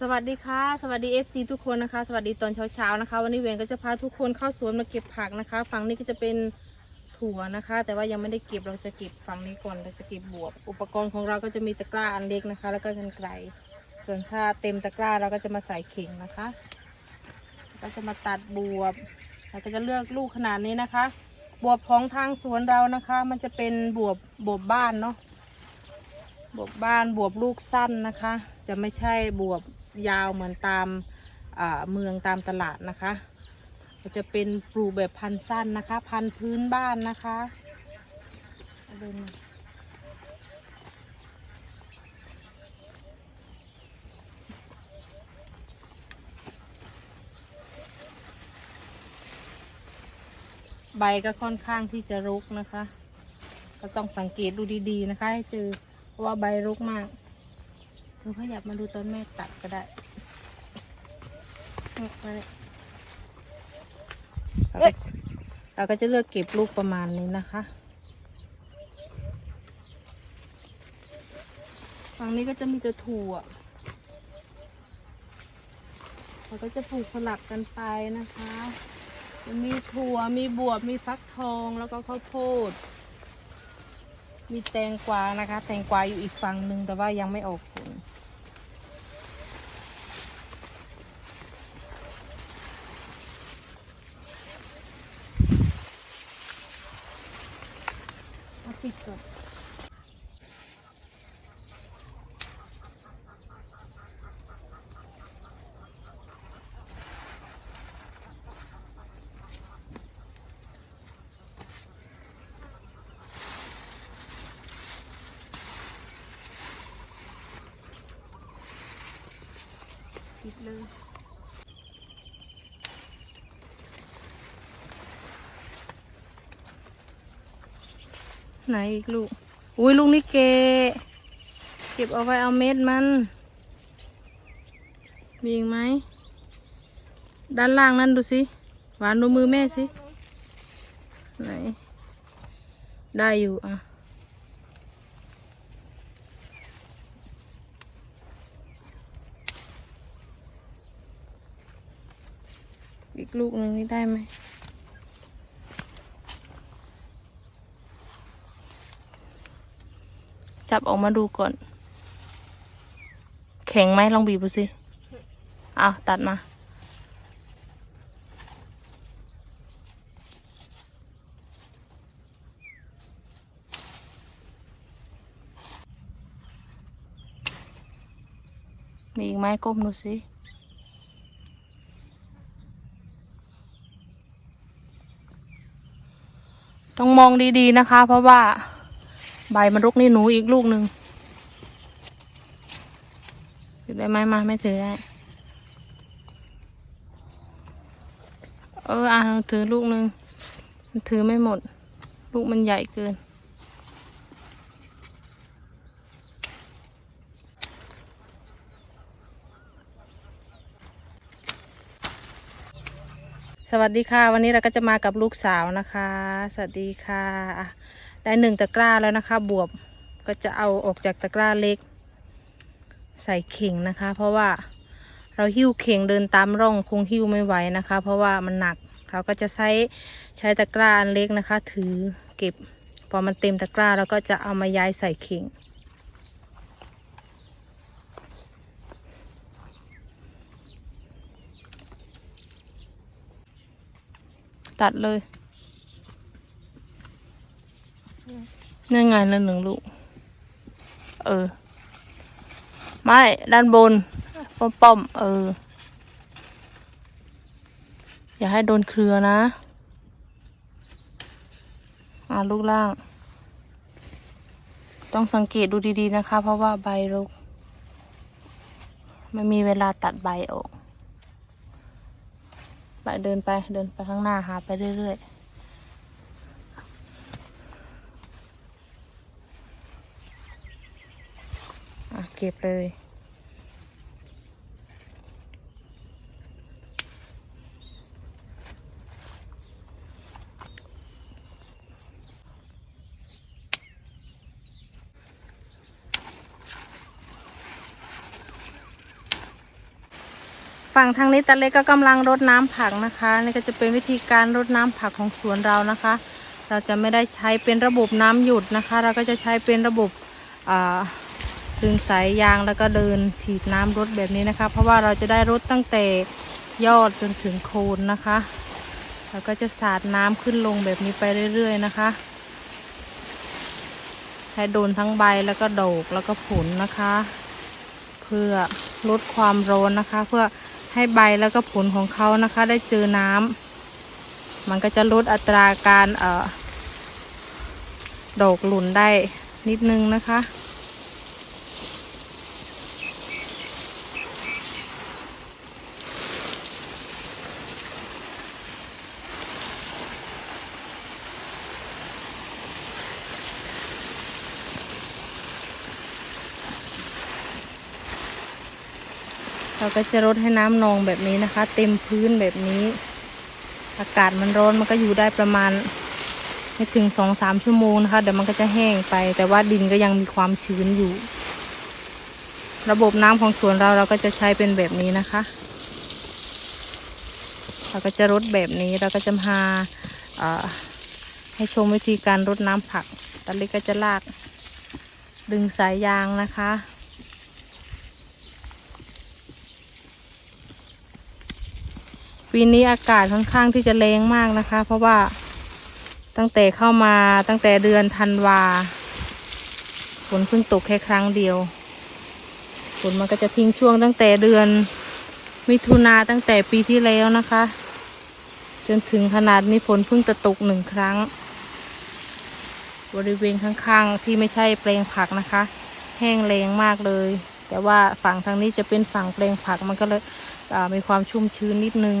สวัสดีค่ะ สวัสดี FC ทุกคนนะคะ สวัสดีตอนเช้าๆนะคะ วันนี้เวงก็จะพาทุกคนเข้าสวนมาเก็บผักนะคะ ฝั่งนี้ก็จะเป็นถั่วนะคะ แต่ว่ายังไม่ได้เก็บเราจะเก็บฝั่งนี้ก่อนเราจะเก็บบวบ อุปกรณ์ของเราก็จะมีตะกร้าอันเล็กนะคะ แล้วก็กันไกลส่วนถ้าเต็มตะกร้าเราก็จะมาใส่เข่งนะคะ ก็จะมาตัดบวบเราก็จะเลือกลูกขนาดนี้นะคะ บวบของทางสวนเรานะคะ มันจะเป็นบวบบวบบ้านเนาะบวบบ้านบวบลูกสั้นนะคะ จะไม่ใช่บวบ ยาวเหมือนตามเมืองตามตลาดนะคะจะเป็นปลูกแบบพันธุ์สั้นนะคะ พันธุ์พื้นบ้านนะคะใบก็ค่อนข้างที่จะรกนะคะ ก็ต้องสังเกตดูดีๆนะคะ ให้เจอเพราะว่าใบรกมาก เราขยับมาดูตอนแม่ตัดก็ได้เอามาเลยเราก็จะเราก็จะเลือกเก็บลูกประมาณนี้นะคะฝั่งนี้ก็จะมีแต่ถั่วเราก็จะปลูกสลับกันไปนะคะจะมีถั่ว มีบวบ มีฟักทอง แล้วก็ข้าวโพด มีแตงกวานะคะ แตงกวาอยู่อีกฝั่งหนึ่งแต่ว่ายังไม่ออกผล เอาปิดก่อนปิดเลย ไหนอีกลูก อุ้ยลูกนี่เกเก็บเอาไว้เอาเม็ดมัน มีอีกไหม ด้านล่างนั่นดูสิ หวานดูมือแม่สิ ไหน ได้อยู่อะ อีกลูกหนึ่งนี่ได้ไหม จับออกมาดูก่อน แข็งไหมลองบีบดูสิเอาตัดมามีอีกไหมก้มดูสิต้องมองดีๆนะคะ เพราะว่า ใบมันรุกนี่หนูอีกลูกหนึ่งถือได้ไหมมาไม่ถือได้ เอออะถือลูกหนึ่งมันถือไม่หมด ลูกมันใหญ่เกิน สวัสดีค่ะ วันนี้เราก็จะมากับลูกสาวนะคะ สวัสดีค่ะอะ ได้หนึ่งตะกร้าแล้วนะคะ บวบก็จะเอาออกจากตะกร้าเล็ก ใส่เข่งนะคะ เพราะว่าเราหิ้วเข่งเดินตามร่องคงหิ้วไม่ไหวนะคะ เพราะว่ามันหนักเราก็จะใช้ใช้ตะกร้าอันเล็กนะคะ ถือเก็บพอมันเต็มตะกร้าเราก็จะเอามาย้ายใส่เข่งตัดเลย นั่ไงแล้วหนึ่งลูก เออ ไม่ ด้านบน ป้อมป้อมๆเออ อย่าให้โดนเครือนะ อ่าลูกล่าง ต้องสังเกตดูดีๆนะคะ เพราะว่าใบรุกไม่มีเวลาตัดใบออก ไปเดินไปเดินไปข้างหน้าหาไปเรื่อยๆ อะ เก็บเลย ฝั่งทางนี้ตาเล็กก็กำลังรดน้ำผักนะคะนี่ก็จะเป็นวิธีการรดน้ำผักของสวนเรานะคะ เราจะไม่ได้ใช้เป็นระบบน้ำหยุดนะคะ เราก็จะใช้เป็นระบบอ่า ดึงสายยางแล้วก็เดินฉีดน้ำรดแบบนี้นะคะ เพราะว่าเราจะได้รดตั้งแต่ยอดจนถึงโคนนะคะ แล้วก็จะสาดน้ำขึ้นลงแบบนี้ไปเรื่อย ๆ นะคะให้โดนทั้งใบแล้วก็ดอกแล้วก็ผลนะคะ เพื่อลดความร้อนนะคะ เพื่อให้ใบแล้วก็ผลของเขานะคะ ได้เจอน้ำมันก็จะลดอัตราการเอ่อดอกหลุนได้นิดนึงนะคะ เราก็จะรดให้น้ำนองแบบนี้นะคะ เต็มพื้นแบบนี้ อากาศมันร้อนมันก็อยู่ได้ประมาณไม่ถึงสองสามชั่วโมงนะคะเดี๋ยวมันก็จะแห้งไป แต่ว่าดินก็ยังมีความชื้นอยู่ ระบบน้ำของสวนเราเราก็จะใช้เป็นแบบนี้นะคะ เราก็จะรดแบบนี้เราก็จะพาให้ชมวิธีการรดน้ำผักตอนเล็กก็จะลากดึงสายยางนะคะ ปีนี้อากาศค่อนข้างที่จะแรงมากนะคะ เพราะว่าตั้งแต่เข้ามาตั้งแต่เดือนธันวาฝนเพิ่งตกแค่ครั้งเดียวฝนมันก็จะทิ้งช่วงตั้งแต่เดือน มิถุนาตั้งแต่ปีที่แล้วนะคะ จนถึงขนาดนี้ฝนเพิ่งจะตกหนึ่งครั้ง บริเวณข้างๆที่ไม่ใช่แปลงผักนะคะ แห้งแรงมากเลย แต่ว่าฝั่งทางนี้จะเป็นฝั่งแปลงผักมันก็เลย มีความชุ่มชื้นนิดนึง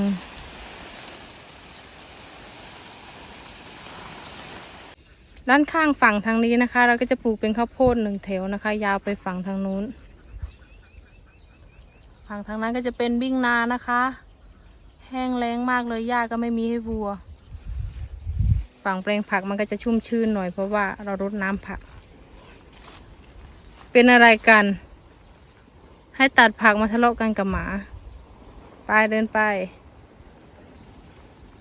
ด้านข้างฝั่งทางนี้นะคะ เราก็จะปลูกเป็นข้าวโพดหนึ่งแถวนะคะ ยาวไปฝั่งทางนู้น ฝั่งทางนั้นก็จะเป็นบิ้งนานะคะ แห้งแล้งมากเลยหญ้าก็ไม่มีให้วัว ฝั่งแปลงผักมันก็จะชุ่มชื้นหน่อยเพราะว่าเรารดน้ำผัก เป็นอะไรกัน ให้ตัดผักมาทะเลาะกันกับหมา ไปเดินไป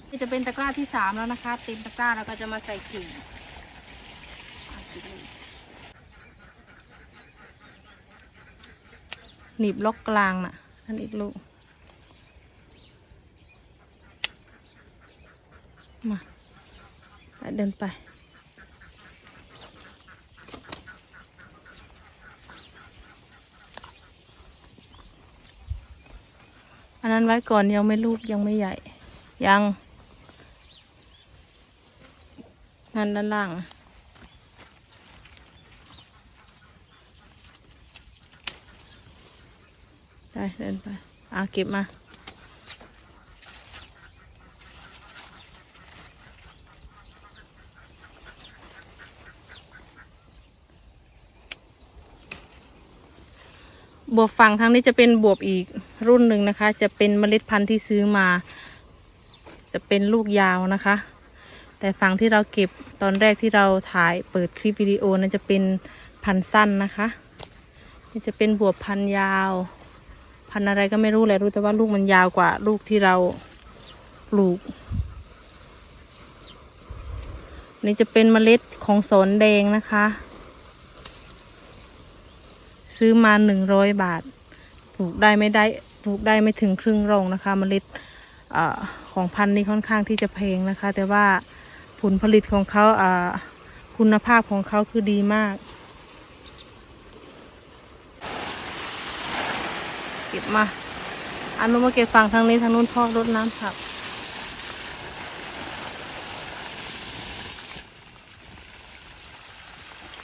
นี่จะเป็นตะกร้าที่สามแล้วนะคะ เต็มตะกร้าเราก็จะมาใส่กิ่งอะกิ่งเลยหนีบล็อกกลางน่ะ อันอีกลูก มา ไปเดินไป นั้นไว้ก่อนยังไม่ลูกยังไม่ใหญ่ ยัง นั่นด้านล่างได้เดินไปอะเก็บมา บวบฝั่งทางนี้จะเป็นบวบอีกรุ่นหนึ่งนะคะ จะเป็นเมล็ดพันธุ์ที่ซื้อมา จะเป็นลูกยาวนะคะ แต่ฝั่งที่เราเก็บตอนแรกที่เราถ่ายเปิดคลิปวิดีโอนั้นจะเป็นพันธุ์สั้นนะคะนี่จะเป็นบวบพันธุ์ยาว พันธุ์อะไรก็ไม่รู้แหละรู้แต่ว่าลูกมันยาวกว่าลูกที่เราปลูก นี่จะเป็นเมล็ดของสนแดงนะคะ ซื้อมาหนึ่งร้อยบาท ปลูกได้ไม่ได้ปลูกได้ไม่ถึงครึ่งโรงนะคะเมล็ดอของพันธุ์นี้ค่อนข้างที่จะแพงนะคะ แต่ว่าผลผลิตของเขาคุณภาพของเขาคือดีมาก เก็บมาอันนู้นมาเก็บฝั่งทางนี้ทางนู้นพอกรดน้ำผัก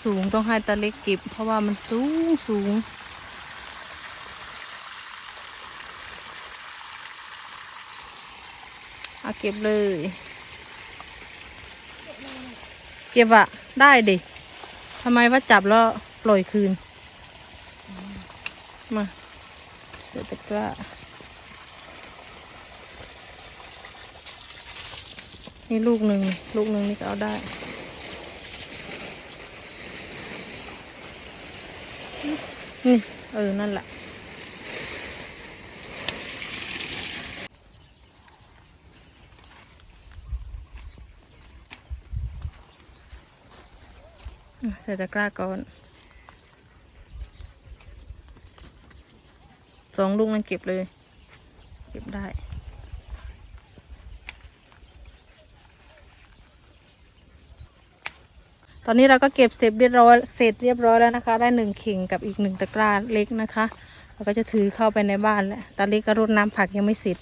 สูงต้องให้ตาเล็กเก็บ เพราะว่ามันสูงสูง เอาเก็บเลย เก็บอะได้ดิทำไมว่าจับแล้วปล่อยคืน มาเสร็จตะกร้านี่ลูกหนึ่ง ลูกหนึ่งนี่ก็เอาได้ นี่เออ นั่นแหละใส่ตะกร้าก่อนสองลูกมันเก็บเลย เก็บได้ อนนี้เราก็เก็บเสร็จเรียบร้อยเสร็จเรียบร้อยแล้วนะคะ ได้หนึ่งเข่งกับอีกหนึ่งตะกร้าเล็กนะคะ เราก็จะถือเข้าไปในบ้านแล้วตอนนี้ก็รดน้ำผักยังไม่เสร็จ